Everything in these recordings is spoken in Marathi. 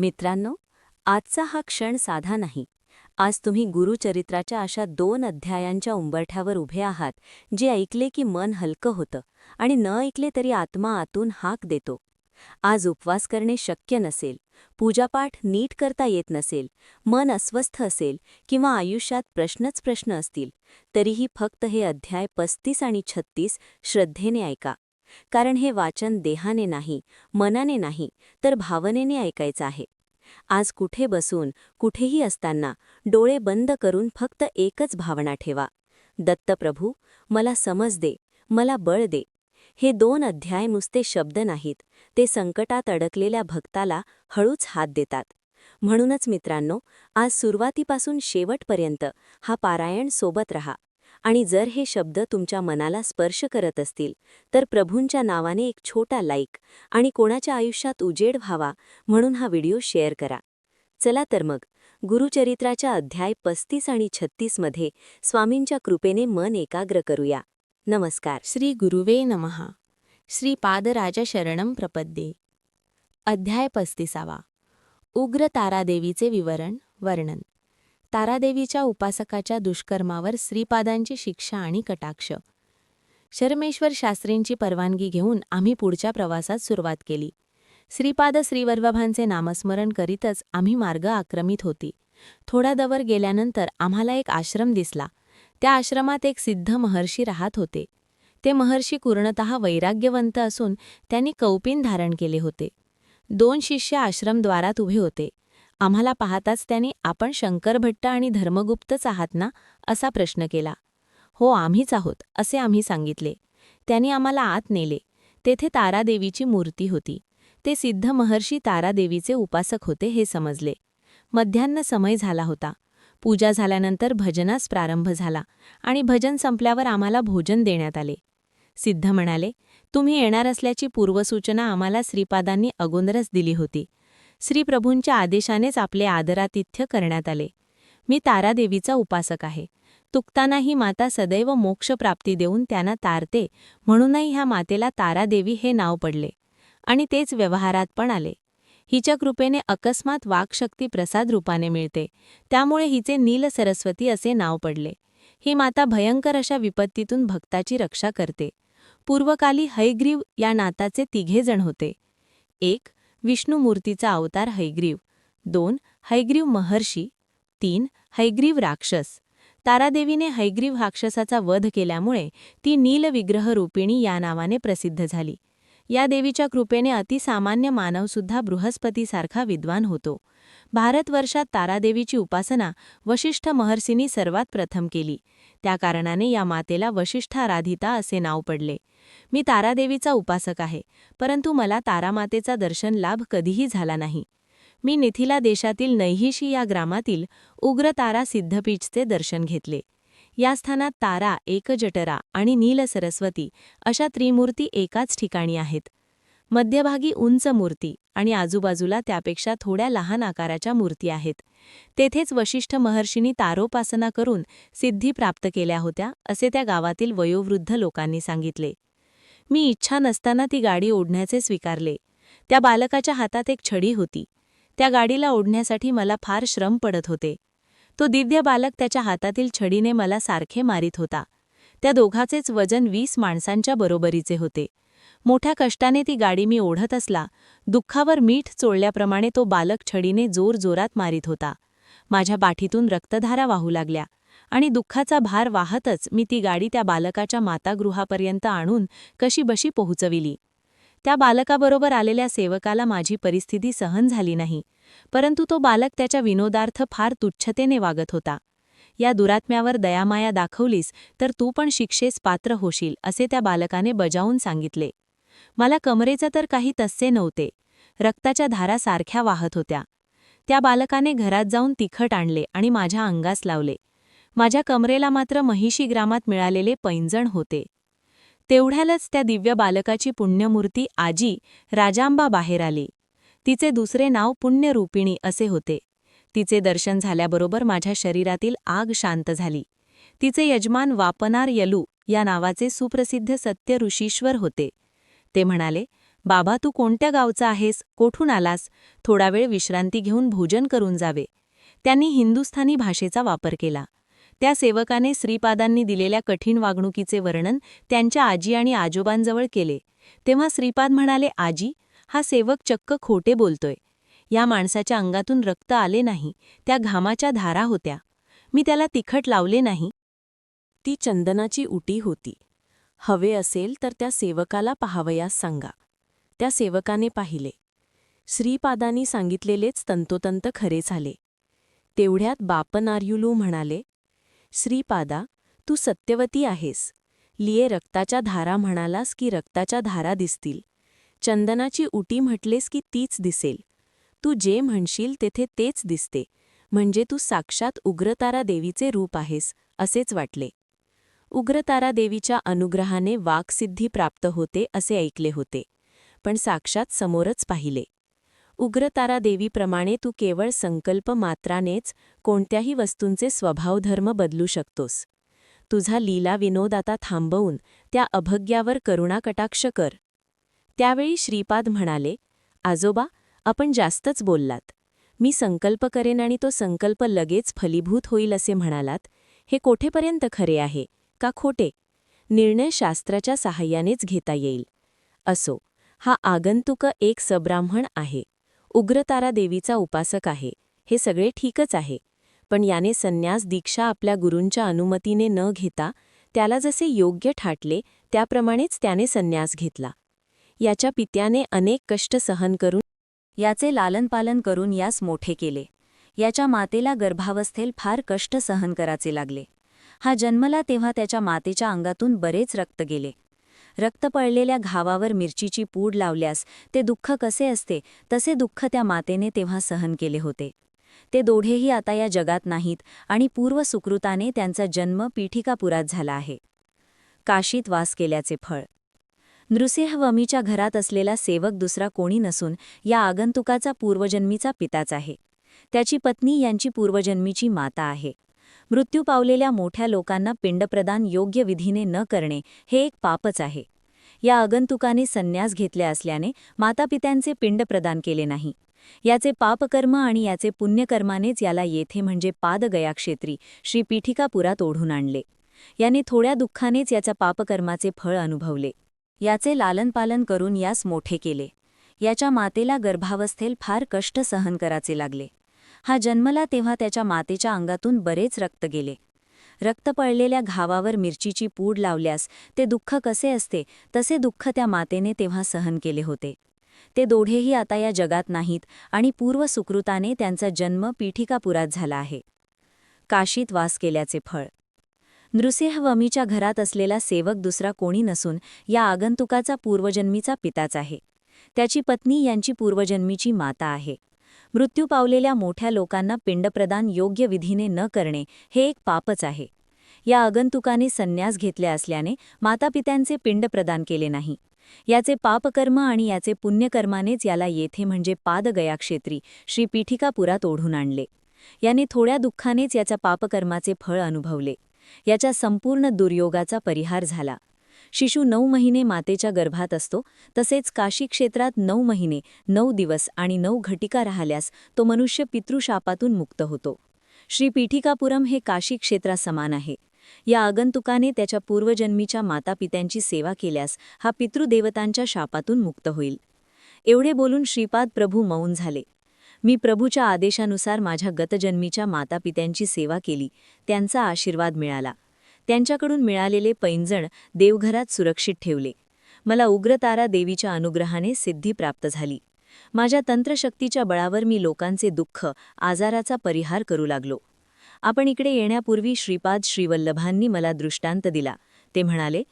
मित्रांनो आजचा हा क्षण साधा नाही. आज तुम्ही गुरुचरित्राच्या अशा दोन अध्यायांच्या उंबरठ्यावर उभे आहात जे ऐकले की मन हलकं होतं आणि न ऐकले तरी आत्मा आतून हाक देतो. आज उपवास करणे शक्य नसेल पूजापाठ नीट करता येत नसेल मन अस्वस्थ असेल किंवा आयुष्यात प्रश्नच प्रश्न असतील तरीही फक्त हे अध्याय पस्तीस आणि छत्तीस श्रद्धेने ऐका. कारण हे वाचन देहाने नाही मनाने नाही तर भावनेने ऐकायचं आहे. आज कुठे बसून कुठेही असताना डोळे बंद करून फक्त एकच भावना ठेवा. दत्तप्रभू मला समज दे मला बळ दे. हे दोन अध्याय नुसते शब्द नाहीत ते संकटात अडकलेल्या भक्ताला हळूच हात देतात. म्हणूनच मित्रांनो आज सुरुवातीपासून शेवटपर्यंत हा पारायण सोबत रहा. आणि जर हे शब्द तुमच्या मनाला स्पर्श करत असतील तर प्रभूंच्या नावाने एक छोटा लाईक आणि कोणाच्या आयुष्यात उजेड व्हावा म्हणून हा व्हिडिओ शेअर करा. चला तर मग गुरुचरित्राच्या अध्याय पस्तीस आणि छत्तीसमध्ये स्वामींच्या कृपेने मन एकाग्र करूया. नमस्कार. श्री गुरुवे नमः. श्री पादराजा शरणम प्रपद्ये. अध्याय पस्तीसावा. उग्र तारादेवीचे विवरण वर्णन. तारादेवीच्या उपासकाच्या दुष्कर्मावर श्रीपादांची शिक्षा आणि कटाक्ष. शर्मेश्वर शास्त्रींची परवानगी घेऊन आम्ही पुढच्या प्रवासात सुरुवात केली. श्रीपाद श्रीवल्लभांचे नामस्मरण करीतच आम्ही मार्ग आक्रमित होती. थोडा दवर गेल्यानंतर आम्हाला एक आश्रम दिसला. त्या आश्रमात एक सिद्ध महर्षी राहत होते. ते महर्षी पूर्णतः वैराग्यवंत असून त्यांनी कौपिन धारण केले होते. दोन शिष्य आश्रमद्वारात उभे होते. आम्हाला पाहताच त्याने आपण शंकरभट्ट आणि धर्मगुप्तच आहात ना असा प्रश्न केला. हो आम्हीच आहोत असे आम्ही सांगितले. त्यांनी आम्हाला आत नेले. तेथे तारादेवीची मूर्ती होती. ते सिद्ध महर्षी तारादेवीचे उपासक होते हे समजले. मध्यान्न समय झाला होता. पूजा झाल्यानंतर भजनास प्रारंभ झाला आणि भजन संपल्यावर आम्हाला भोजन देण्यात आले. सिद्ध म्हणाले तुम्ही येणार असल्याची पूर्वसूचना आम्हाला श्रीपादांनी अगोदरच दिली होती. श्रीप्रभूंच्या आदेशानेच आपले आदरातिथ्य करण्यात आले. मी तारादेवीचा उपासक आहे. तुकताना ही माता सदैव मोक्षप्राप्ती देऊन त्यांना तारते म्हणूनही ह्या मातेला तारादेवी हे नाव पडले. आणि तेच व्यवहारात पण आले. हिच्या कृपेने अकस्मात वाकशक्ती प्रसाद रूपाने मिळते. त्यामुळे हिचे नील सरस्वती असे नाव पडले. ही माता भयंकर अशा विपत्तीतून भक्ताची रक्षा करते. पूर्वकाली हैग्रीव या नाताचे तिघेजण होते. एक विष्णुमूर्तीचा अवतार हैग्रीव. दोन हैग्रीव महर्षी. तीन हैग्रीव राक्षस. तारादेवीने हैग्रीव राक्षसाचा वध केल्यामुळे ती नीलविग्रह रूपिणी या नावाने प्रसिद्ध झाली. या देवीच्या कृपेने अतिसामान्य मानवसुद्धा बृहस्पतीसारखा विद्वान होतो. भारतवर्षात तारादेवीची उपासना वशिष्ठ महर्षींनी सर्वात प्रथम केली. त्या कारणाने या मातेला वशिष्ठाराधिता असे नाव पडले. मी तारादेवीचा उपासक आहे परंतु मला तारामातेचा दर्शन लाभ कधीही झाला नाही. मी निथिला देशातील नैहिशी या ग्रामातील उग्र तारा सिद्धपीठचे दर्शन घेतले. या स्थानात तारा एकजटरा आणि नील सरस्वती अशा त्रिमूर्ती एकाच ठिकाणी आहेत. मध्यभागी उंच मूर्ती आणि आजूबाजूला त्यापेक्षा थोड्या लहान आकाराच्या मूर्ती आहेत. तेथेच वशिष्ठ महर्षींनी तारोपासना करून सिद्धी प्राप्त केल्या होत्या असे त्या गावातील वयोवृद्ध लोकांनी सांगितले. मी इच्छा नसताना ती गाडी ओढण्याचे स्वीकारले. त्या बालकाच्या हातात एक छडी होती. त्या गाडीला ओढण्यासाठी मला फार श्रम पडत होते. तो दिव्य बालक त्याच्या हातातील छडीने मला सारखे मारित होता. त्या दोघाचेच वजन वीस माणसांच्या बरोबरीचे होते. मोठ्या कष्टाने ती गाडी मी ओढत असला दुःखावर मीठ चोळल्याप्रमाणे तो बालक छडीने जोरजोरात मारित होता. माझ्या पाठीतून रक्तधारा वाहू लागल्या आणि दुःखाचा भार वाहतच मी ती गाडी त्या बालकाच्या मातागृहापर्यंत आणून कशीबशी पोहोचविली. त्या बालकाबरोबर आलेल्या सेवकाला माझी परिस्थिती सहन झाली नाही परंतु तो बालक त्याच्या विनोदार्थ फार तुच्छतेने वागत होता. या दुरात्म्यावर दयामाया दाखवलीस तर तू पण शिक्षेस पात्र होशील असे त्या बालकाने बजावून सांगितले. मला कमरेचं तर काही तस्से नव्हते. रक्ताच्या धारा सारख्या वाहत होत्या. त्या बालकाने घरात जाऊन तिखट आणले आणि माझ्या अंगास लावले. माझ्या कमरेला मात्र महिशी ग्रामात मिळालेले पैंजण होते. तेवढ्यालाच त्या दिव्य बालकाची पुण्यमूर्ती आजी राजांबा बाहेर आली. तिचे दुसरे नाव पुण्यरूपिणी असे होते. तिचे दर्शन झाल्याबरोबर माझ्या शरीरातील आग शांत झाली. तिचे यजमान वापनार यलू या नावाचे सुप्रसिद्ध सत्य ऋषीश्वर होते. ते म्हणाले बाबा तू कोणत्या गावचा आहेस? कोठून आलास? थोडा वेळ विश्रांती घेऊन भोजन करून जावे. त्यांनी हिंदुस्थानी भाषेचा वापर केला. त्या सेवकाने श्रीपादांनी दिलेल्या कठीण वागणुकीचे वर्णन त्यांच्या आजी आणि आजोबांजवळ केले. तेव्हा श्रीपाद म्हणाले आजी हा सेवक चक्क खोटे बोलतोय. या माणसाच्या अंगातून रक्त आले नाही. त्या घामाच्या धारा होत्या. मी त्याला तिखट लावले नाही. ती चंदनाची उटी होती. हवे असेल तर त्या सेवकाला पाहावयास सांगा. त्या सेवकाने पाहिले. श्रीपादांनी सांगितलेलेच तंतोतंत खरे झाले. तेवढ्यात बापनार्युलू म्हणाले श्रीपादा तू सत्यवती आहेस. लिये रक्ताच्या धारा म्हणालास की रक्ताच्या धारा दिसतील. चंदनाची उटी म्हटलेस की तीच दिसेल. तू जे म्हणशील तेथे तेच दिसते. म्हणजे तू साक्षात उग्रतारा देवीचे रूप आहेस असेच वाटले. उग्रतारा देवीच्या अनुग्रहाने वाक्सिद्धी प्राप्त होते असे ऐकले होते. पण साक्षात समोरच पाहिले. उग्रतारा देवीप्रमाणे तू केवळ संकल्प मात्रानेच कोणत्याही वस्तूंचे स्वभावधर्म बदलू शकतोस. तुझा लीला विनोद आता थांबवून त्या अभग्यावर करुणाकटाक्ष कर. त्यावेळी श्रीपाद म्हणाले आजोबा आपण जास्तच बोललात. मी संकल्प करेन आणि तो संकल्प लगेच फलीभूत होईल असे म्हणालात. हे कोठेपर्यंत खरे आहे? का खोटे. निर्णय शास्त्राच्या सहाय्यानेच घेता येईल. असो हा आगंतुक एक सब्राह्मण आहे. उग्रतारा देवीचा उपासक आहे. हे सगळे ठीकच आहे. पण याने संन्यास दीक्षा आपल्या गुरूंच्या अनुमतीने न घेता त्याला जसे योग्य ठाटले त्याप्रमाणेच त्याने संन्यास घेतला. याच्या पित्याने अनेक कष्ट सहन करून याचे लालनपालन करून यास मोठे केले. याच्या मातेला गर्भावस्थेल फार कष्ट सहन कराचे लागले. हा जन्मला तेव्हा त्याच्या मातेच्या अंगातून बरेच रक्त गेले. रक्त पळलेल्या घावावर मिरचीची पूड लावल्यास ते दुःख कसे असते तसे दुःख त्या मातेने तेव्हा सहन केले होते. ते दोढेही आता या जगात नाहीत आणि पूर्व सुकृताने त्यांचा जन्म पीठिकापुरात झाला आहे. काशीत वास केल्याचे फळ. नृसिंहवमीच्या घरात असलेला सेवक दुसरा कोणी नसून या आगंतुकाचा पूर्वजन्मीचा पिताच आहे. त्याची पत्नी यांची पूर्वजन्मीची माता आहे. मृत्यू पावलेल्या मोठ्या लोकांना पिंडप्रदान योग्य विधीने न करणे हे एक पापच आहे. या आगंतुकाने संन्यास घेतल्या असल्याने मातापित्यांचे पिंड प्रदान केले नाही. याचे पापकर्म आणि याचे पुण्यकर्मानेच याला येथे म्हणजे पादगयाक्षेत्री श्री पीठिकापुरात ओढून आणले. याने थोड्या दुःखानेच याच्या पापकर्माचे फळ अनुभवले. याचे लालनपालन करून यास मोठे केले. याच्या मातेला गर्भावस्थेल फार कष्ट सहन कराचे लागले. हा जन्मला तेव्हा त्याच्या मातेच्या अंगातून बरेच रक्त गेले. रक्त पळलेल्या घावावर मिरचीची पूड लावल्यास ते दुःख कसे असते तसे दुःख त्या मातेने तेव्हा सहन केले होते. ते दोढेही आता या जगात नाहीत आणि पूर्व सुकृताने त्यांचा जन्म पीठिकापुरात झाला आहे. काशीत वास केल्याचे फळ. नृसिंहवमीच्या घरात असलेला सेवक दुसरा कोणी नसून या आगंतुकाचा पूर्वजन्मीचा पिताच आहे. त्याची पत्नी यांची पूर्वजन्मीची माता आहे. मृत्यू पावलेल्या मोठ्या लोकांना पिंडप्रदान योग्य विधीने न करणे हे एक पापच आहे. या आगंतुकाने संन्यास घेतले असल्याने मातापित्यांचे पिंड प्रदान केले नाही. याचे पापकर्म आणि याचे पुण्यकर्मानेच याला येथे म्हणजे पादगया क्षेत्री श्री पीठिकापुरात ओढून आणले. याने थोड्या दुःखानेच याच्या पापकर्माचे फळ अनुभवले. याच्या संपूर्ण दुर्योगाचा परिहार झाला. शिशू नऊ महिने मातेच्या गर्भात असतो. तसेच काशी क्षेत्रात नऊ महिने नऊ दिवस आणि नऊ घटिका राहिल्यास तो मनुष्य पितृशापातून मुक्त होतो. श्री पीठिकापुरम हे काशी क्षेत्रासमान आहे. या आगंतुकाने त्याच्या पूर्वजन्मीच्या मातापित्यांची सेवा केल्यास हा पितृदेवतांच्या शापातून मुक्त होईल. एवढे बोलून श्रीपाद प्रभू मौन झाले. मी प्रभूच्या आदेशानुसार माझ्या गतजन्मीच्या मातापित्यांची सेवा केली. त्यांचा आशीर्वाद मिळाला. त्यांच्याकडून मिळालेले पैंजण देवघरात सुरक्षित ठेवले. मला उग्रतारा देवीच्या अनुग्रहाने सिद्धी प्राप्त झाली. माझ्या तंत्रशक्तीच्या बळावर मी लोकांचे दुःख आजाराचा परिहार करू लागलो. आपण इकडे येण्यापूर्वी श्रीपाद श्रीवल्लभांनी मला दृष्टांत दिला. ते म्हणाले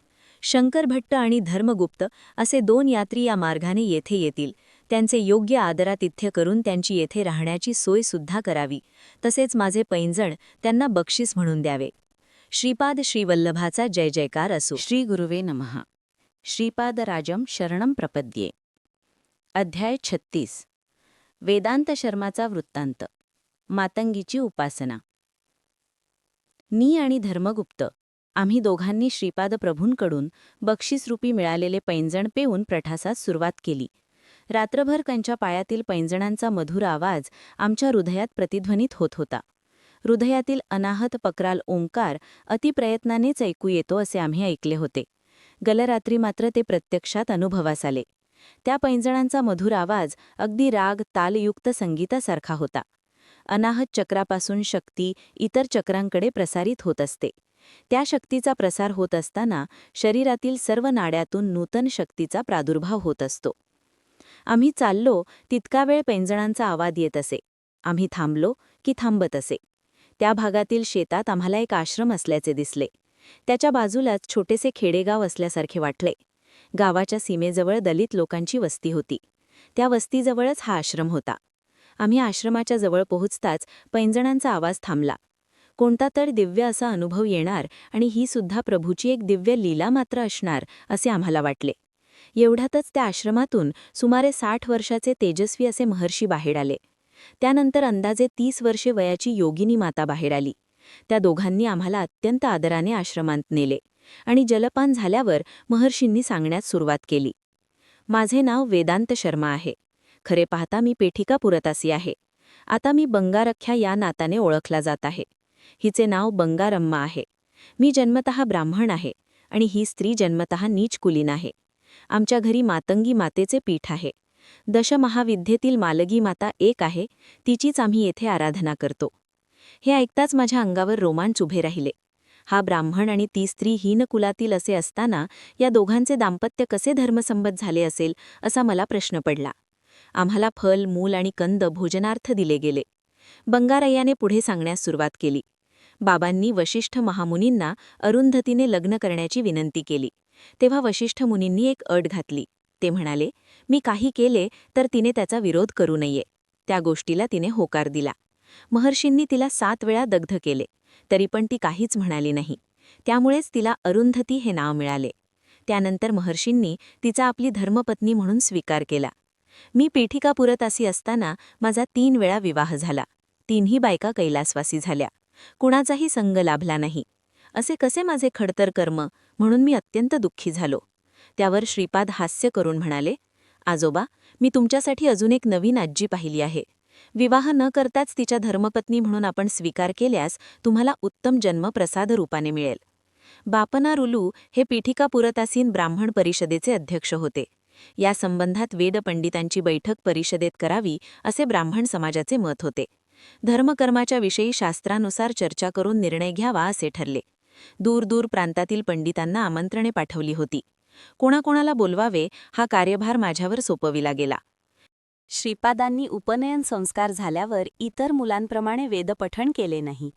शंकरभट्ट आणि धर्मगुप्त असे दोन यात्री या मार्गाने येथे येतील. त्यांचे योग्य आदरातिथ्य करून त्यांची येथे राहण्याची सोयसुद्धा करावी. तसेच माझे पैंजण त्यांना बक्षीस म्हणून द्यावे. श्रीपाद श्रीवल्लभाचा जय जयकार असो. श्री गुरुवे नमहा श्रीपादराजम शरणम प्रपद्ये. अध्याय छत्तीस. वेदांत शर्माचा वृत्तांत. मातंगीची उपासना. नी आणि धर्मगुप्त आम्ही दोघांनी श्रीपाद प्रभूंकडून बक्षीसरूपी मिळालेले पैंजण पेऊन प्रठासास सुरुवात केली. रात्रभर त्यांच्या पायातील पैंजणांचा मधुर आवाज आमच्या हृदयात प्रतिध्वनित होत होता. हृदयातील अनाहत पकराल ओंकार अतिप्रयत्नानेच ऐकू येतो असे आम्ही ऐकले होते. गलरात्री मात्र ते प्रत्यक्षात अनुभवास आले. त्या पैंजणांचा मधुर आवाज अगदी राग तालयुक्त संगीतासारखा होता. अनाहत चक्रापासून शक्ती इतर चक्रांकडे प्रसारित होत असते. त्या शक्तीचा प्रसार होत असताना शरीरातील सर्व नाड्यातून नूतन शक्तीचा प्रादुर्भाव होत असतो. आम्ही चाललो तितका वेळ पैंजणांचा आवाज येत असे. आम्ही थांबलो की थांबत असे. त्या भागातील शेतात आम्हाला एक आश्रम असल्याचे दिसले. त्याच्या बाजूलाच छोटेसे खेडेगाव असल्यासारखे वाटले. गावाच्या सीमेजवळ दलित लोकांची वस्ती होती. त्या वस्तीजवळच हा आश्रम होता. आम्ही आश्रमाच्या जवळ पोहोचताच पैंजणांचा आवाज थांबला. कोणता तर दिव्य असा अनुभव येणार आणि ही सुद्धा प्रभूची एक दिव्य लीला मात्र असणार असे आम्हाला वाटले. एवढ्यातच त्या आश्रमातून सुमारे साठ वर्षाचे तेजस्वी असे महर्षी बाहेर आले. त्यानंतर अंदाजे तीस वर्षे वयाची योगिनी माता बाहेर आली. त्या दोघांनी आम्हाला अत्यंत आदराने आश्रमांत नेले आणि जलपान झाल्यावर महर्षींनी सांगण्यास सुरुवात केली. माझे नाव वेदांत शर्मा आहे. खरे पाहता मी पेठिका पुरतासी आहे. आता मी बंगारख्या या नाताने ओळखला जात आहे. हिचे नाव बंगारम्मा आहे. मी जन्मतः ब्राह्मण आहे आणि ही स्त्री जन्मतः नीच कुलीन आहे. आमच्या घरी मातंगी मातेचे पीठ आहे. दशमहाविद्येतील मालगी माता एक आहे तिचीच आम्ही येथे आराधना करतो. हे ऐकताच माझ्या अंगावर रोमांच उभे राहिले. हा ब्राह्मण आणि ती स्त्री हीन कुलातील असे असताना या दोघांचे दाम्पत्य कसे धर्मसंबत झाले असेल असा मला प्रश्न पडला. आम्हाला फल मूल आणि कंद भोजनार्थ दिले गेले. बंगारय्याने पुढे सांगण्यास सुरुवात केली. बाबांनी वशिष्ठ महामुनींना अरुंधतीने लग्न करण्याची विनंती केली. तेव्हा वशिष्ठ मुनींनी एक अट घातली. ते म्हणाले मी काही केले तर तिने त्याचा विरोध करू नये. त्या गोष्टीला तिने होकार दिला. महर्षींनी तिला सात वेळा दग्ध केले तरी पण ती काहीच म्हणाली नाही. त्यामुळेच तिला अरुंधती हे नाव मिळाले. त्यानंतर महर्षींनी तिचा आपली धर्मपत्नी म्हणून स्वीकार केला. मी पीठिका पुरत असताना माझा तीन वेळा विवाह झाला. तीनही बायका कैलासवासी झाल्या. कुणाचाही संग लाभला नाही. असे कसे माझे खडतर कर्म? म्हणून मी अत्यंत दुःखी झालो. त्यावर श्रीपाद हास्य करून म्हणाले आजोबा मी तुमच्यासाठी अजून एक नवीन आज्जी पाहिली आहे. विवाह न करताच तिच्या धर्मपत्नी म्हणून आपण स्वीकार केल्यास तुम्हाला उत्तम जन्म प्रसाद रूपाने मिळेल. बापना रुलू हे पीठिका पुरतासीन ब्राह्मण परिषदेचे अध्यक्ष होते. या संबंधात वेदपंडितांची बैठक परिषदेत करावी असे ब्राह्मण समाजाचे मत होते. धर्मकर्माच्या विषयी शास्त्रानुसार चर्चा करून निर्णय घ्यावा असे ठरले. दूरदूर प्रांतातील पंडितांना आमंत्रणे पाठवली होती. कोणाकोणाला बोलवावे हा कार्यभार माझ्यावर सोपविला गेला. श्रीपादांनी उपनयन संस्कार झाल्यावर इतर मुलांप्रमाणे वेदपठण केले नाही.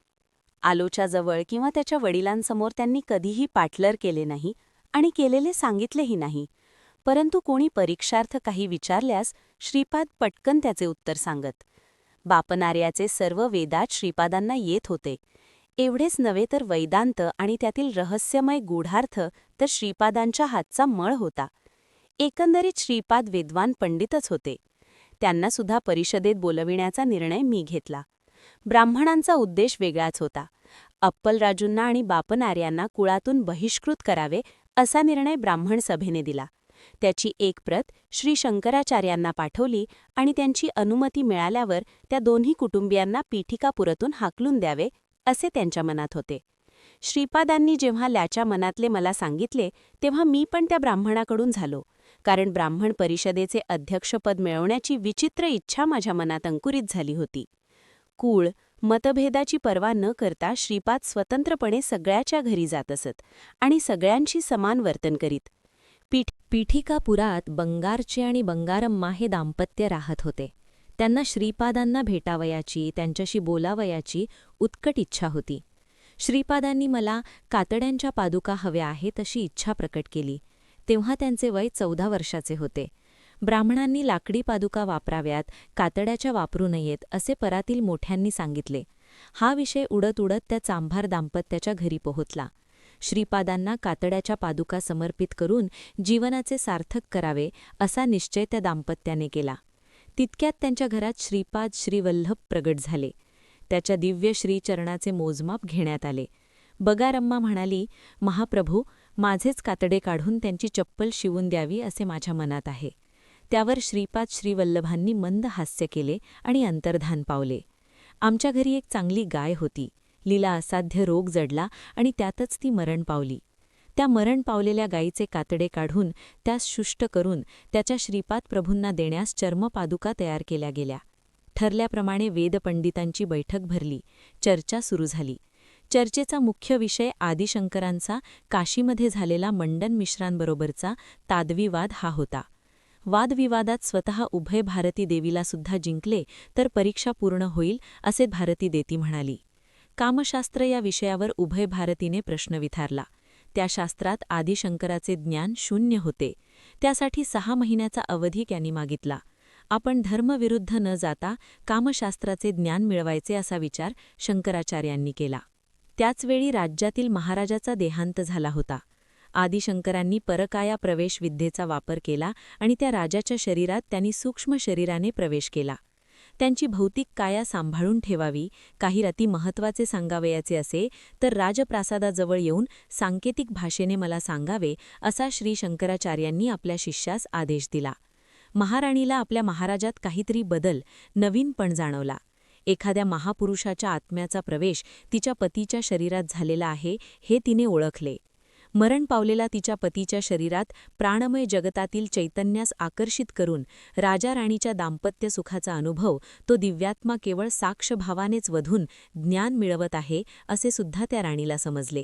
आलोच्या जवळ किंवा त्याच्या वडिलांसमोर त्यांनी कधीही पाटलर केले नाही आणि केलेले सांगितलेही नाही. परंतु कोणी परीक्षार्थ काही विचारल्यास श्रीपाद पटकन त्याचे उत्तर सांगत. बापनार्याचे सर्व वेदात श्रीपादांना येत होते. एवढेच नव्हे तर वैदांत आणि त्यातील रहस्यमय गूढार्थ तर श्रीपादांच्या हातचा मळ होता. एकंदरीत श्रीपाद वेद्वान पंडितच होते. त्यांना सुद्धा परिषदेत बोलविण्याचा निर्णय मी घेतला. ब्राह्मणांचा उद्देश वेगळाच होता. अप्पलराजूंना आणि बापनार्यांना कुळातून बहिष्कृत करावे असा निर्णय ब्राह्मण सभेने दिला. त्याची एक प्रत श्री शंकराचार्यांना पाठवली आणि त्यांची अनुमती मिळाल्यावर त्या दोन्ही कुटुंबियांना पीठिकापुरातून हाकलून द्यावे असे त्यांच्या मनात होते. श्रीपादांनी जेव्हा ल्याच्या मनातले मला सांगितले तेव्हा मी पण त्या ब्राह्मणाकडून झालो. कारण ब्राह्मण परिषदेचे अध्यक्षपद मिळवण्याची विचित्र इच्छा माझ्या मनात अंकुरित झाली होती. कुळ मतभेदाची पर्वा न करता श्रीपाद स्वतंत्रपणे सगळ्याच्या घरी जात असत आणि सगळ्यांशी समान वर्तन करीत. पीठ पीठिकापुरात बंगारचे आणि बंगारम्मा हे दाम्पत्य राहत होते. त्यांना श्रीपादांना भेटावयाची त्यांच्याशी बोलावयाची उत्कट इच्छा होती. श्रीपादांनी मला कातड्यांच्या पादुका हव्या आहेत अशी इच्छा प्रकट केली. तेव्हा त्यांचे वय चौदा वर्षाचे होते. ब्राह्मणांनी लाकडी पादुका वापराव्यात कातड्याच्या वापरू नयेत असे परातील मोठ्यांनी सांगितले. हा विषय उडत उडत त्या चांभार दाम्पत्याच्या घरी पोहोचला. श्रीपादांना कातड्याच्या पादुका समर्पित करून जीवनाचे सार्थक करावे असा निश्चय त्या दाम्पत्याने केला. तितक्यात त्यांच्या घरात श्रीपाद श्रीवल्लभ प्रगट झाले. त्याच्या दिव्य श्रीचरणाचे मोजमाप घेण्यात आले. बगारम्मा म्हणाली महाप्रभू माझेच कातडे काढून त्यांची चप्पल शिवून द्यावी असे माझ्या मनात आहे. त्यावर श्रीपाद श्रीवल्लभांनी मंद हास्य केले आणि अंतर्धान पावले. आमच्या घरी एक चांगली गाय होती. लीला असाध्य रोग जडला आणि त्यातच ती मरण पावली. त्या मरण पावलेल्या गायीचे कातडे काढून त्यास शुष्ट करून त्याच्या श्रीपाद प्रभूंना देण्यास चर्मपादुका तयार केल्या गेल्या. ठरल्याप्रमाणे वेदपंडितांची बैठक भरली. चर्चा सुरू झाली. चर्चेचा मुख्य विषय आदिशंकरांचा काशीमध्ये झालेला मंडन मिश्रांबरोबरचा तादवीवाद हा होता. वादविवादात स्वतः उभय भारती देवीला सुद्धा जिंकले तर परीक्षा पूर्ण होईल असे भारती देती म्हणाली. कामशास्त्र या विषयावर उभय भारतीने प्रश्न विचारला त्या शास्त्रात आदिशंकराचे ज्ञान शून्य होते. त्यासाठी सहा महिन्याचा अवधी त्यांनी मागितला. आपण धर्मविरुद्ध न जाता कामशास्त्राचे ज्ञान मिळवायचे असा विचार शंकराचार्यांनी केला. त्याचवेळी राज्यातील महाराजाचा देहांत झाला होता. आदिशंकरांनी परकाया प्रवेश विद्येचा वापर केला आणि त्या राजाच्या शरीरात त्यांनी सूक्ष्म शरीराने प्रवेश केला. त्यांची भौतिक काया सांभाळून ठेवावी काही रती महत्त्वाचे सांगावयाचे असे तर राजप्रासादाजवळ येऊन सांकेतिक भाषेने मला सांगावे असा श्री शंकराचार्यांनी आपल्या शिष्यास आदेश दिला. महाराणीला आपल्या महाराजात काहीतरी बदल नवीनपण जाणवला. एखाद्या महापुरुषाच्या आत्म्याचा प्रवेश तिच्या पतीच्या शरीरात झालेला आहे हे तिने ओळखले. मरण पावलेला तिच्या पतीच्या शरीरात प्राणमय जगतातील चैतन्यास आकर्षित करून राजा राणीच्या दाम्पत्य सुखाचा अनुभव तो दिव्यात्मा केवळ साक्षभावानेच वधून ज्ञान मिळवत आहे असे सुद्धा त्या राणीला समजले.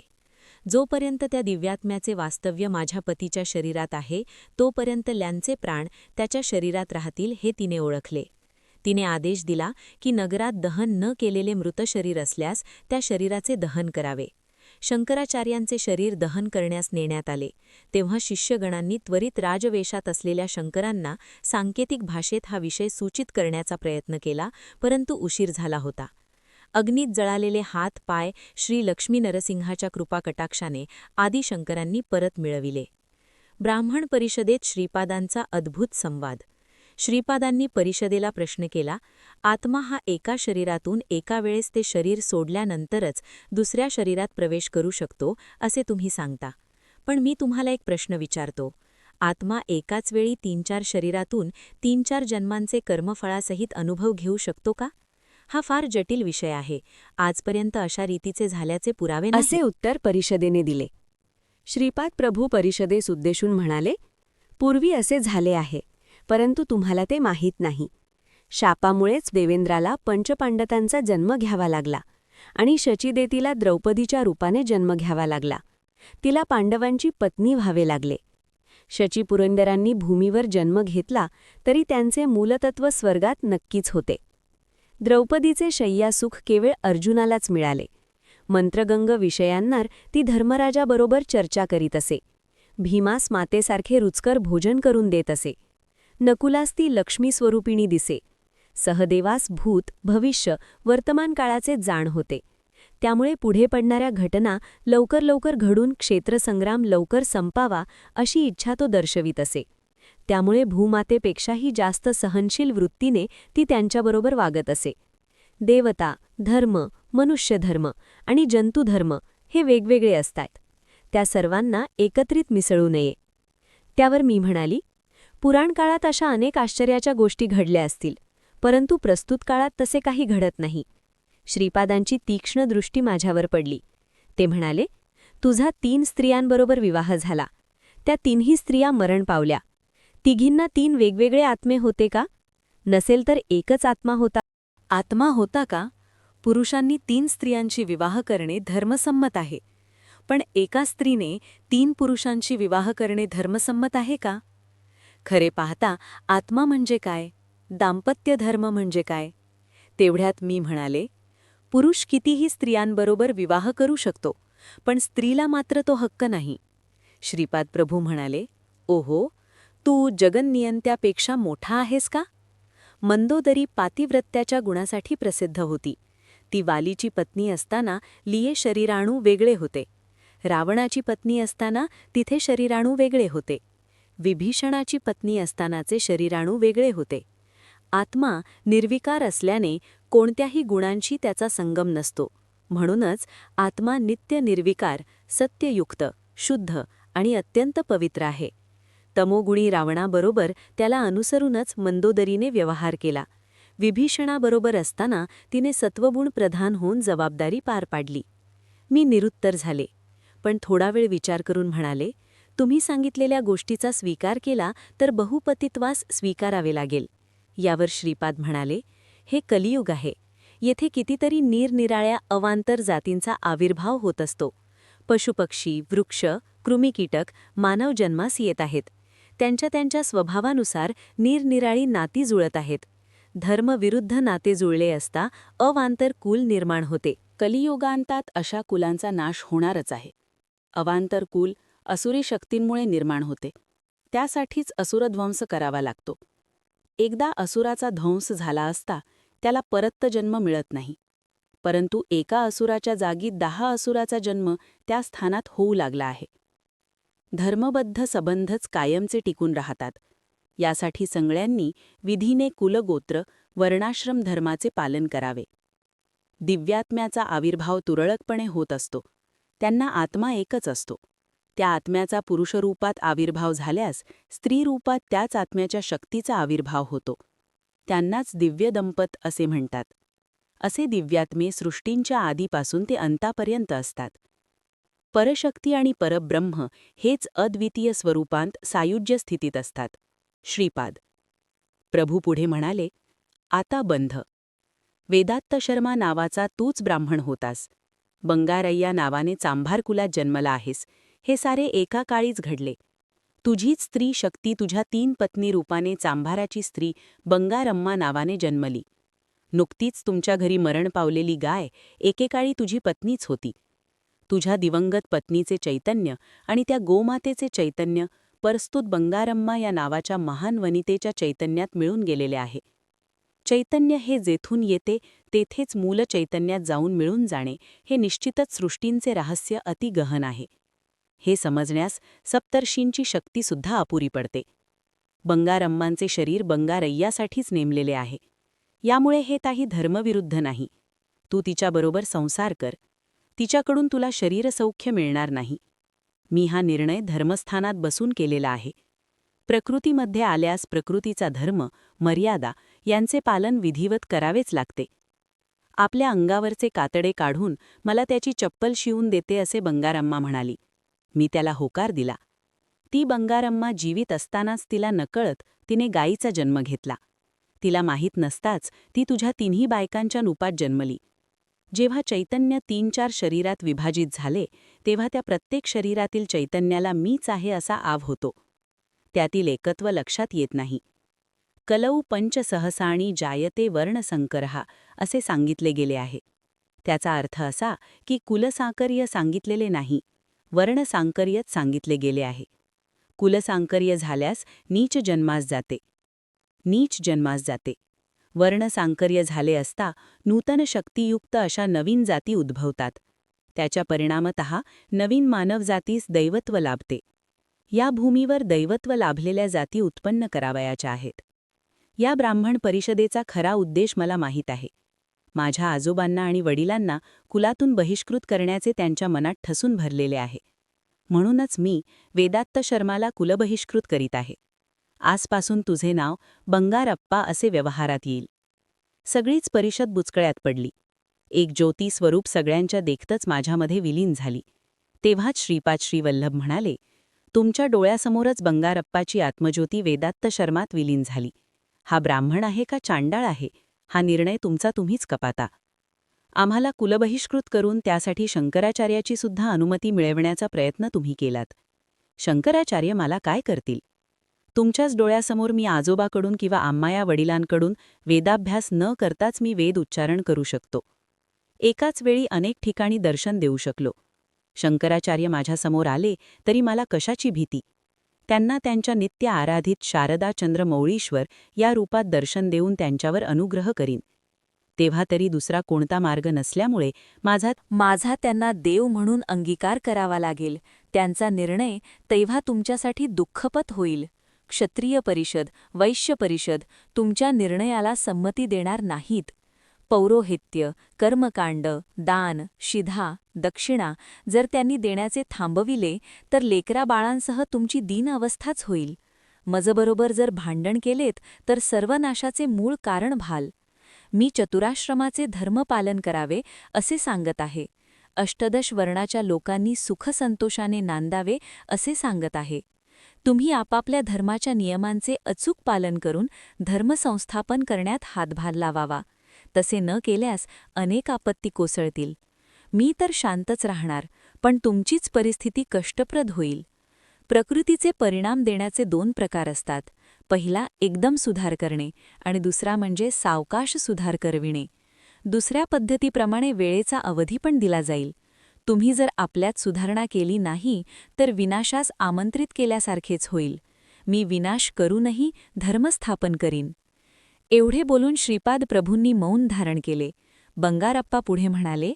जोपर्यंत त्या दिव्यात्म्याचे वास्तव्य माझ्या पतीच्या शरीरात आहे तोपर्यंत लँचे प्राण त्याच्या शरीरात राहतील हे तिने ओळखले. तिने आदेश दिला की नगरात दहन न केलेले मृत शरीर असल्यास त्या शरीराचे दहन करावे. शंकराचार्यांचे शरीर दहन करण्यास नेण्यात आले. तेव्हा शिष्यगणांनी त्वरित राजवेशात असलेल्या शंकरांना सांकेतिक भाषेत हा विषय सूचित करण्याचा प्रयत्न केला परंतु उशीर झाला होता. अग्नीत जळालेले हात पाय श्री लक्ष्मी नरसिंहाच्या कृपाकटाक्षाने आदिशंकरांनी परत मिळविले. ब्राह्मण परिषदेत श्रीपादांचा अद्भुत संवाद. श्रीपादांनी परिषदेला प्रश्न केला आत्मा हा एका शरीरातून एका वेळेस ते शरीर सोडल्यानंतरच दुसऱ्या शरीरात प्रवेश करू शकतो असे तुम्ही सांगता. पण मी तुम्हाला एक प्रश्न विचारतो. आत्मा एकाच वेळी तीन चार शरीरातून तीन चार जन्मांचे कर्मफळासहित अनुभव घेऊ शकतो का? हा फार जटिल विषय आहे. आजपर्यंत अशा रीतीचे झाल्याचे पुरावे असे उत्तर परिषदेने दिले. श्रीपाद प्रभू परिषदेस उद्देशून म्हणाले पूर्वी असे झाले आहे परंतु तुम्हाला ते माहीत नाही. शापामुळेच देवेंद्राला पंचपांडतांचा जन्म घ्यावा लागला आणि शचीदेतीला द्रौपदीच्या रूपाने जन्म घ्यावा लागला. तिला पांडवांची पत्नी व्हावे लागले. शची पुरंदरांनी भूमीवर जन्म घेतला तरी त्यांचे मूलतत्व स्वर्गात नक्कीच होते. द्रौपदीचे शय्यासुख केवळ अर्जुनालाच मिळाले. मंत्रगंग विषयांवर ती धर्मराजाबरोबर चर्चा करीत असे. भीमास मातेसारखे रुचकर भोजन करून देत असे. नकुलास ती लक्ष्मी स्वरूपिणी दिसे. सहदेवास भूत भविष्य वर्तमान काळाचे जाण होते. त्यामुळे पुढे पडणाऱ्या घटना लवकर लवकर घडून क्षेत्रसंग्राम लवकर संपावा अशी इच्छा तो दर्शवित असे. त्यामुळे भूमातेपेक्षाही जास्त सहनशील वृत्तीने ती त्यांच्याबरोबर वागत असे. देवता धर्म मनुष्यधर्म आणि जंतुधर्म हे वेगवेगळे असतात. त्या सर्वांना एकत्रित मिसळू नये. त्यावर मी म्हणाली पुराणकाळात अशा अनेक आश्चर्याच्या गोष्टी घडल्या असतील परंतु प्रस्तुत काळात तसे काही घडत नाही. श्रीपादांची तीक्ष्ण दृष्टी माझ्यावर पडली. ते म्हणाले तुझा तीन स्त्रियांबरोबर विवाह झाला. त्या तीनही स्त्रिया मरण पावल्या. तिघींना तीन वेगवेगळे आत्मे होते का? नसेल तर एकच आत्मा होता. आत्मा होता का? पुरुषांनी तीन स्त्रियांची विवाह करणे धर्मसंमत आहे. पण एका स्त्रीने तीन पुरुषांची विवाह करणे धर्मसंमत आहे का? खरे पाहता आत्मा म्हणजे काय? दाम्पत्य धर्म म्हणजे काय? तेवढ्यात मी म्हणाले पुरुष कितीही स्त्रियांबरोबर विवाह करू शकतो पण स्त्रीला मात्र तो हक्क नाही. श्रीपाद प्रभू म्हणाले ओहो तू जगननियंत्यापेक्षा मोठा आहेस का? मंदोदरी पातिव्रत्याच्या गुणासाठी प्रसिद्ध होती. ती वालीची पत्नी असताना लिये शरीराणू वेगळे होते. रावणाची पत्नी असताना तिथे शरीराणू वेगळे होते. विभीषणाची पत्नी असतानाचे शरीराणू वेगळे होते. आत्मा निर्विकार असल्याने कोणत्याही गुणांशी त्याचा संगम नसतो. म्हणूनच आत्मा नित्य निर्विकार सत्ययुक्त शुद्ध आणि अत्यंत पवित्र आहे. तमोगुणी रावणाबरोबर त्याला अनुसरूनच मंदोदरीने व्यवहार केला. विभीषणाबरोबर असताना तिने सत्वगुण प्रधान होऊन जबाबदारी पार पाडली. मी निरुत्तर झाले. पण थोडा वेळ विचार करून म्हणाले तुम्ही सांगितलेल्या गोष्टीचा स्वीकार केला तर बहुपतित्वास स्वीकारावे लागेल. यावर श्रीपाद म्हणाले हे कलियुग आहे. येथे कितीतरी निरनिराळ्या अवांतर जातींचा आविर्भाव होत असतो. पशुपक्षी वृक्ष कृमिकीटक मानव जन्मास येत आहेत. त्यांच्या त्यांच्या स्वभावानुसार निरनिराळी नाती जुळत आहेत. धर्मविरुद्ध नाते जुळले असता अवांतर कुल निर्माण होते. कलियुगांतात अशा कुलांचा नाश होणारच आहे. अवांतर कुल असुरी शक्तींमुळे निर्माण होते. त्यासाठीच असुरध्वंस करावा लागतो. एकदा असुराचा ध्वंस झाला असता त्याला परत्त जन्म मिळत नाही. परंतु एका असुराच्या जागी दहा असुराचा जन्म त्या स्थानात होऊ लागला आहे. धर्मबद्ध संबंधच कायमचे टिकून राहतात. यासाठी सगळ्यांनी विधीने कुलगोत्र वर्णाश्रम धर्माचे पालन करावे. दिव्यात्म्याचा आविर्भाव तुरळकपणे होत असतो. त्यांना आत्मा एकच असतो. त्या आत्म्याचा पुरुषरूपात आविर्भाव झाल्यास स्त्रीरूपात त्याच आत्म्याच्या शक्तीचा आविर्भाव होतो. त्यांनाच दिव्य दंपत असे म्हणतात. असे दिव्यात्मे सृष्टींच्या आधीपासून ते अंतापर्यंत असतात. परशक्ती आणि परब्रह्म हेच अद्वितीय स्वरूपांत सायुज्य स्थितीत असतात. श्रीपाद. प्रभू पुढे म्हणाले आता बंध. वेदात्त शर्मा नावाचा तूच ब्राह्मण होतास. बंगारय्या नावाने चांभार कुलात जन्मला आहेस. हे सारे एका काळीच घडले. तुझीच स्त्री शक्ती तुझ्या तीन पत्नी रूपाने चांभाराची स्त्री बंगारम्मा नावाने जन्मली. नुकतीच तुमच्या घरी मरण पावलेली गाय एकेकाळी तुझी पत्नीच होती. तुझ्या दिवंगत पत्नीचे चैतन्य आणि त्या गोमातेचे चैतन्य परस्तुत बंगारम्मा या नावाच्या महान वनितेच्या चैतन्यात मिळून गेलेले आहे. चैतन्य हे जेथून येते तेथेच मूल चैतन्यात जाऊन मिळून जाणे हे निश्चितच सृष्टींचे रहस्य अतिगहन आहे. हे समजण्यास सप्तर्षींची शक्तीसुद्धा अपुरी पडते. बंगारम्मांचे शरीर बंगारय्यासाठीच नेमलेले आहे. यामुळे हे काही धर्मविरुद्ध नाही. तू तिच्याबरोबर संसार कर. तिच्याकडून तुला शरीरसौख्य मिळणार नाही. मी हा निर्णय धर्मस्थानात बसून केलेला आहे. प्रकृतीमध्ये आल्यास प्रकृतीचा धर्म मर्यादा यांचे पालन विधिवत करावेच लागते. आपल्या अंगावरचे कातडे काढून मला त्याची चप्पल शिवून देते असे बंगारम्मा म्हणाली. मी त्याला होकार दिला. ती बंगारम्मा जीवित असतानाच तिला नकळत तिने गायीचा जन्म घेतला. तिला माहीत नसताच ती तुझ्या तिन्ही बायकांच्या रूपात जन्मली. जेव्हा चैतन्य तीन चार शरीरात विभाजित झाले तेव्हा त्या प्रत्येक शरीरातील चैतन्याला मीच आहे असा आव होतो. त्यातील एकत्व लक्षात येत नाही. कलौ पंचसहसाणी जायते वर्णसंकरहा असे सांगितले गेले आहे. त्याचा अर्थ असा की कुलसांकर्य सांगितलेले नाही वर्णसांकर्यच सांगितले गेले आहे. कुलसांकर्य झाल्यास नीच जन्मास जाते. नीच जन्मास जाते. वर्णसांकर्य झाले असता नूतन शक्तियुक्त अशा नवीन जाती उद्भवतात. त्याच्या परिणामत नवीन मानवजातीस दैवत्व लाभते. या भूमीवर दैवत्व लाभलेल्या जाती उत्पन्न करावयाच्या आहेत. या ब्राह्मण परिषदेचा खरा उद्देश मला माहीत आहे. माझ्या आजोबांना आणि वडिलांना कुलातून बहिष्कृत करण्याचे त्यांच्या मनात ठसून भरलेले आहे. म्हणूनच मी वेदात्त शर्माला कुलबहिष्कृत करीत आहे. आजपासून तुझे नाव बंगारप्पा असे व्यवहारात येईल. सगळीच परिषद बुचकळ्यात पडली. एक ज्योती स्वरूप सगळ्यांच्या देखतच माझ्यामध्ये विलीन झाली. तेव्हाच श्रीपाद श्रीवल्लभ म्हणाले तुमच्या डोळ्यासमोरच बंगारप्पाची आत्मज्योती वेदात्त शर्मात विलीन झाली. हा ब्राह्मण आहे का चांडाळ आहे? हा निर्णय तुमचा तुम्हीच कपाता. आम्हाला कुलबहिष्कृत करून त्यासाठी शंकराचार्याची सुद्धा अनुमती मिळवण्याचा प्रयत्न तुम्ही केलात. शंकराचार्य मला काय करतील? तुमच्याच डोळ्यासमोर मी आजोबाकडून किंवा आम्माया वडिलांकडून वेदाभ्यास न करताच मी वेद उच्चारण करू शकतो. एकाच वेळी अनेक ठिकाणी दर्शन देऊ शकलो. शंकराचार्य माझ्यासमोर आले तरी मला कशाची भीती? त्यांना त्यांच्या नित्य आराधित शारदा चंद्र मौळीश्वर या रूपात दर्शन देऊन त्यांच्यावर अनुग्रह करीन. तेव्हा तरी दुसरा कोणता मार्ग नसल्यामुळे माझा माझा त्यांना देव म्हणून अंगीकार करावा लागेल. त्यांचा निर्णय तेव्हा तुमच्यासाठी दुःखपत होईल. क्षत्रिय परिषद वैश्य परिषद तुमच्या निर्णयाला संमती देणार नाहीत. पौरोहित्य कर्मकांड दान शिधा दक्षिणा जर त्यांनी देण्याचे थांबविले तर लेकरा बाळांसह तुमची दीनअवस्थाच होईल. मजबरोबर जर भांडण केलेत तर सर्वनाशाचे मूळ कारण भाल. मी चतुराश्रमाचे धर्मपालन करावे असे सांगत आहे. अष्टदश वर्णाच्या लोकांनी सुखसंतोषाने नांदावे असे सांगत आहे. तुम्ही आपापल्या धर्माच्या नियमांचे अचूक पालन करून धर्मसंस्थापन करण्यात हातभार लावावा. तसे न केल्यास अनेक आपत्ती कोसळतील. मी तर शांतच राहणार पण तुमचीच परिस्थिती कष्टप्रद होईल. प्रकृतीचे परिणाम देण्याचे दोन प्रकार असतात. पहिला एकदम सुधार करणे आणि दुसरा म्हणजे सावकाश सुधार करविणे. दुसऱ्या पद्धतीप्रमाणे वेळेचा अवधी पण दिला जाईल. तुम्ही जर आपल्यात सुधारणा केली नाही तर विनाशास आमंत्रित केल्यासारखेच होईल. मी विनाश करूनही धर्मस्थापन करीन. एवढे बोलून श्रीपाद प्रभूंनी मौन धारण केले. बंगारप्पा पुढे म्हणाले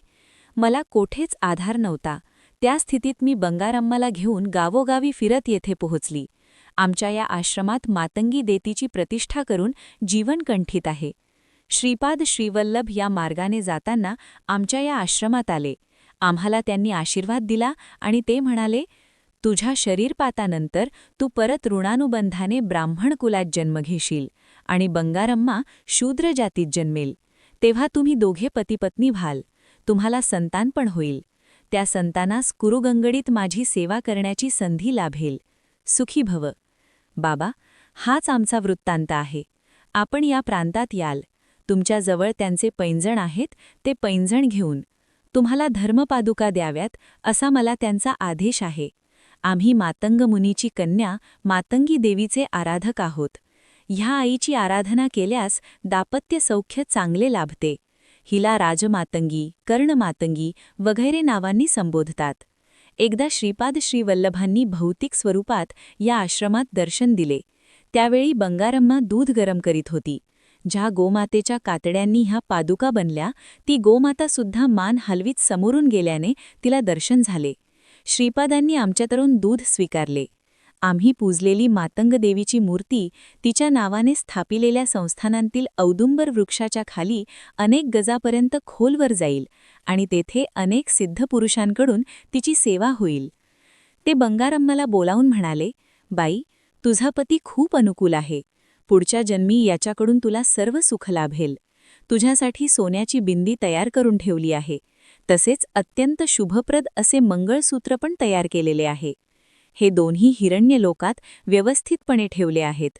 मला कोठेच आधार नव्हता. त्या स्थितीत मी बंगारम्माला घेऊन गावोगावी फिरत येथे पोहोचली. आमच्या या आश्रमात मातंगी देतीची प्रतिष्ठा करून जीवन कंठित आहे. श्रीपाद श्रीवल्लभ या मार्गाने जाताना आमच्या या आश्रमात आले. आम्हाला त्यांनी आशीर्वाद दिला आणि ते म्हणाले तुझ्या शरीरपातानंतर तू परत ऋणानुबंधाने ब्राह्मण कुलात जन्म घेशील आणि बंगारम्मा शूद्र जातीत जन्मेल. तेव्हा तुम्ही दोघे पतीपत्नी व्हाल. तुम्हाला संतान पण होईल. त्या संतानास कुरुगंगडीत माझी सेवा करण्याची संधी लाभेल. सुखी भव. बाबा हाच आमचा वृत्तांत आहे. आपण या प्रांतात याल. तुमच्याजवळ त्यांचे पैंजण आहेत. ते पैंजण घेऊन तुम्हाला धर्मपादुका द्याव्यात असा मला त्यांचा आदेश आहे. आम्ही मातंग मुनीची कन्या मातंगी देवीचे आराधक आहोत. ह्या आईची आराधना केल्यास दापत्य सौख्य चांगले लाभते. हिला राजमातंगी कर्णमातंगी वगैरे नावांनी संबोधतात. एकदा श्रीपाद श्रीवल्लभांनी भौतिक स्वरूपात या आश्रमात दर्शन दिले. त्यावेळी बंगारम्मा दूध गरम करीत होती. ज्या गोमातेच्या कातड्यांनी ह्या पादुका बनल्या ती गोमातासुद्धा मान हलवीत समोरून गेल्याने तिला दर्शन झाले. श्रीपादांनी आमच्यातरून दूध स्वीकारले. आम्ही पूजलेली मातंग देवीची मूर्ती तिच्या नावाने स्थापिलेल्या संस्थानांतील औदुंबर वृक्षाच्या खाली अनेक गजापर्यंत खोलवर जाईल आणि तेथे अनेक सिद्ध पुरुषांकडून तिची सेवा होईल. ते बंगारम्माला बोलावून म्हणाले बाई तुझा पती खूप अनुकूल आहे. पुढच्या जन्मी याच्याकडून तुला सर्व सुख लाभेल. तुझ्यासाठी सोन्याची बिंदी तयार करून ठेवली आहे. तसेच अत्यंत शुभप्रद असे मंगळसूत्र पण तयार केलेले आहे. हे दोन्ही हिरण्य लोकात व्यवस्थितपणे ठेवले आहेत.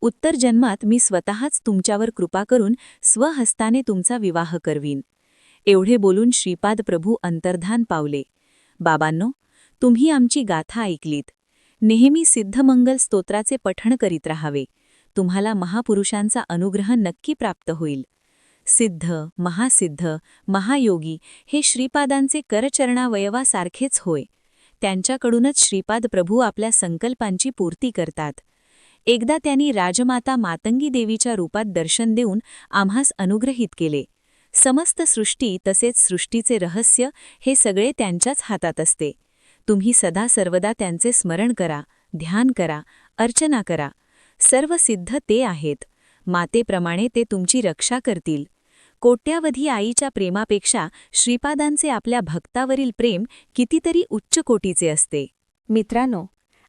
उत्तर जन्मात मी स्वतःच तुमच्यावर कृपा करून स्वहस्ताने तुमचा विवाह करवीन. एवढे बोलून श्रीपाद प्रभू अंतर्धान पावले. बाबांनो तुम्ही आमची गाथा ऐकलीत. नेहमी सिद्धमंगल स्तोत्राचे पठण करीत राहावे. तुम्हाला महापुरुषांचा अनुग्रह नक्की प्राप्त होईल. सिद्ध महासिद्ध महायोगी हे श्रीपादांचे करचरणावयवासारखेच होय. त्यांच्याकडूनच श्रीपाद प्रभू आपल्या संकल्पांची पूर्ती करतात. एकदा त्यांनी राजमाता मातंगी देवीच्या रूपात दर्शन देऊन आम्हास अनुग्रहित केले. समस्त सृष्टी तसेच सृष्टीचे रहस्य हे सगळे त्यांच्याच हातात असते. तुम्ही सदा सर्वदा त्यांचे स्मरण करा ध्यान करा अर्चना करा. सर्व सिद्ध ते आहेत. मातेप्रमाणे ते तुमची रक्षा करतील. कोट्यावधी आईच्या प्रेमापेक्षा श्रीपादांचे आपल्या भक्तावरील प्रेम कितीतरी उच्च कोटीचे असते. मित्रांनो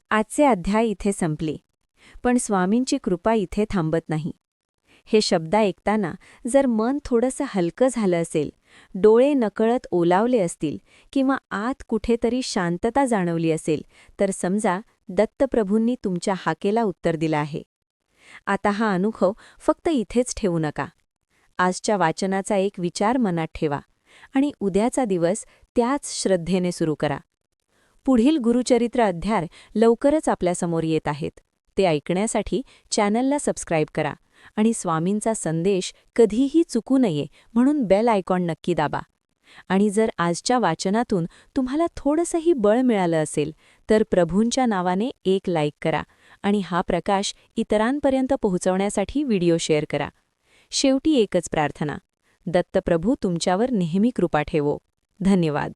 आजचे अध्याय इथे संपले. पण स्वामींची कृपा इथे थांबत नाही. हे शब्द ऐकताना जर मन थोडंसं हलकं झालं असेल डोळे नकळत ओलावले असतील किंवा आत कुठेतरी शांतता जाणवली असेल तर समजा दत्तप्रभूंनी तुमच्या हाकेला उत्तर दिलं आहे. आता हा अनुभव फक्त इथेच ठेवू नका. आजच्या वाचनाचा एक विचार मनात ठेवा आणि उद्याचा दिवस त्याच श्रद्धेने सुरू करा. पुढील गुरुचरित्र अध्याय लवकरच आपल्यासमोर येत आहेत. ते ऐकण्यासाठी चॅनलला सबस्क्राईब करा. आणि स्वामींचा संदेश कधीही चुकू नये म्हणून बेल आयकॉन नक्की दाबा. आणि जर आजच्या वाचनातून तुम्हाला थोडंसंही बळ मिळालं असेल तर प्रभूंच्या नावाने एक लाईक करा आणि हा प्रकाश इतरांपर्यंत पोहोचवण्यासाठी व्हिडिओ शेअर करा. शेवटी एकच प्रार्थना. दत्तप्रभू तुमच्यावर नेहमी कृपा ठेवो. धन्यवाद.